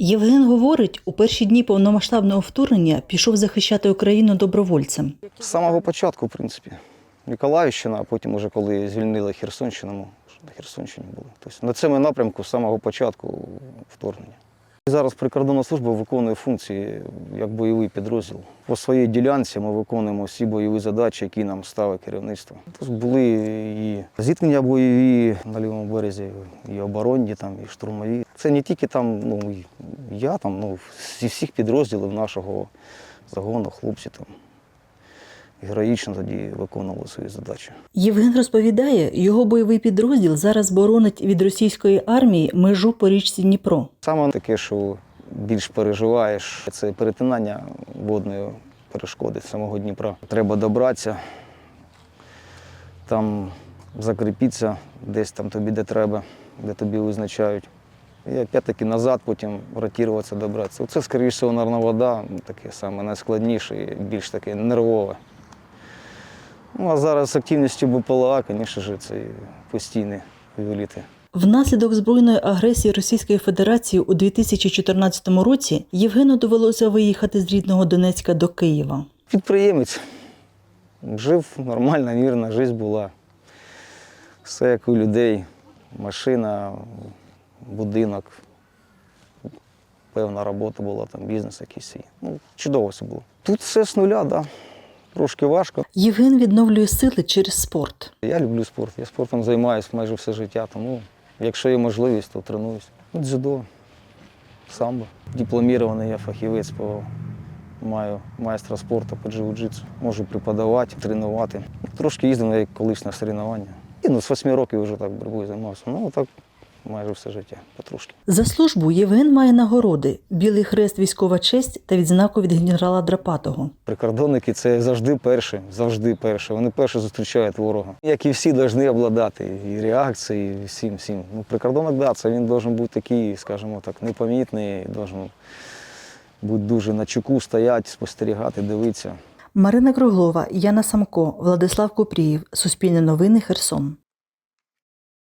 Євген говорить, у перші дні повномасштабного вторгнення пішов захищати Україну добровольцем. З самого початку, в принципі. Миколаївщина, а потім, уже коли звільнили Херсонщину, ми на Херсонщині були. Тобто на цьому напрямку з самого початку вторгнення. Зараз прикордонна служба виконує функції як бойовий підрозділ. По своїй ділянці ми виконуємо всі бойові задачі, які нам ставить керівництво. Тут були і зіткнення бойові на лівому березі, і оборонні, там, і штурмові. Це не тільки там, ну, я там, ну, зі всіх підрозділів нашого загону, хлопці там героїчно тоді виконували свої задачі. Євген розповідає, його бойовий підрозділ зараз боронить від російської армії межу по річці Дніпро. Саме таке, що більш переживаєш, це перетинання водної перешкоди самого Дніпра. Треба добратися, там закріпитися десь там тобі, де треба, де тобі визначають. І опять-таки назад потім ротуватися, добратися. Це, скоріше всього, вода, таке саме найскладніше і більш таке нервове. Ну, а зараз з активністю БПЛА, звісно ж, це постійні виліти. Внаслідок збройної агресії Російської Федерації у 2014 році Євгену довелося виїхати з рідного Донецька до Києва. Підприємець. Жив нормальна, мирна життя була. Все як у людей. Машина, будинок, певна робота була, там бізнес якийсь. Ну, чудово все було. Тут все з нуля, так. Да. Трошки важко. Євген відновлює сили через спорт. Я люблю спорт. Я спортом займаюся майже все життя, тому якщо є можливість, то тренуюся. Ну, Дзюдо, самбо. Дипломірований я фахівець по маю майстра спорту по джиу-джитсу. Можу преподавати, тренувати. Трошки їздив як колись на соревнування. І ну, з восьми років вже так боротьбою займався. Ну так майже все життя, потрошки. За службу Євген має нагороди: Білий хрест військова честь та відзнаку від генерала Драпатого. Прикордонники це завжди перші, завжди перші. Вони перші зустрічають ворога. Як і всі повинні обладати і реакцією, і всім, всім. Ну, прикордонник, да, це він має бути такий, скажімо так, непомітний, має бути дуже на чеку, стояти, спостерігати, дивитися. Марина Круглова, Яна Самко, Владислав Купрієв. Суспільне новини Херсон.